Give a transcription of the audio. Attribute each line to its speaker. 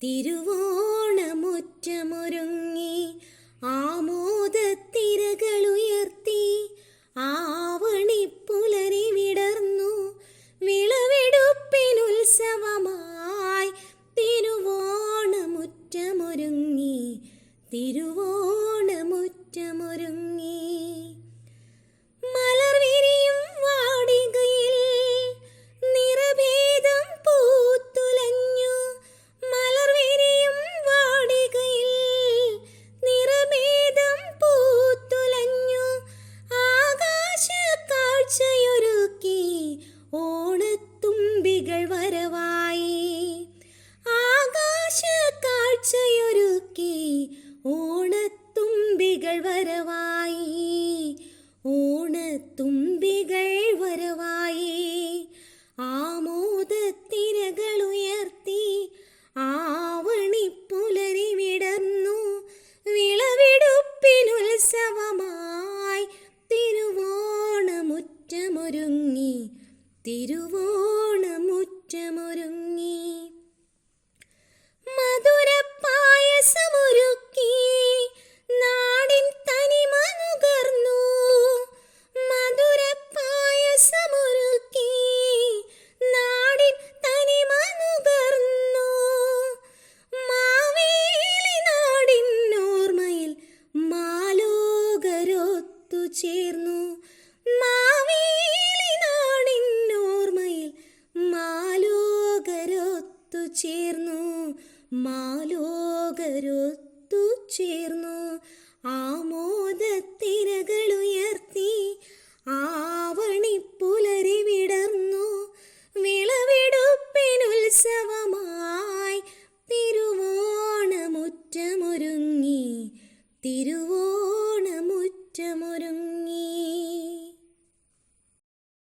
Speaker 1: തിരുവോണമുറ്റമൊരുങ്ങി ആമോദത്തിരകളുയർത്തി ആവണി പുലരി വിടർന്നു വിളവെടുപ്പിനുത്സവമായി തിരുവോണമുറ്റമൊരുങ്ങി തിരുവോണമുറ്റമൊരുങ്ങി തുമ്പികൾ വരവായി. ഓണത്തുമ്പികൾ വരവായി. ആമോദത്തിരകളുയർത്തി ആവണി പുലരി വിടർന്നു. വിളവെടുപ്പിനുത്സവമായി തിരുവോണമുറ്റമൊരുങ്ങി. തിരുവോണമുറ്റമൊരുങ്ങി. മധുരപ്പായസമൊരുക്കി ചേർന്നു. മാവേലി നാടിൻ മാലോകരൊത്തു ചേർന്നു. മാലോകരൊത്തു ചേർന്നു.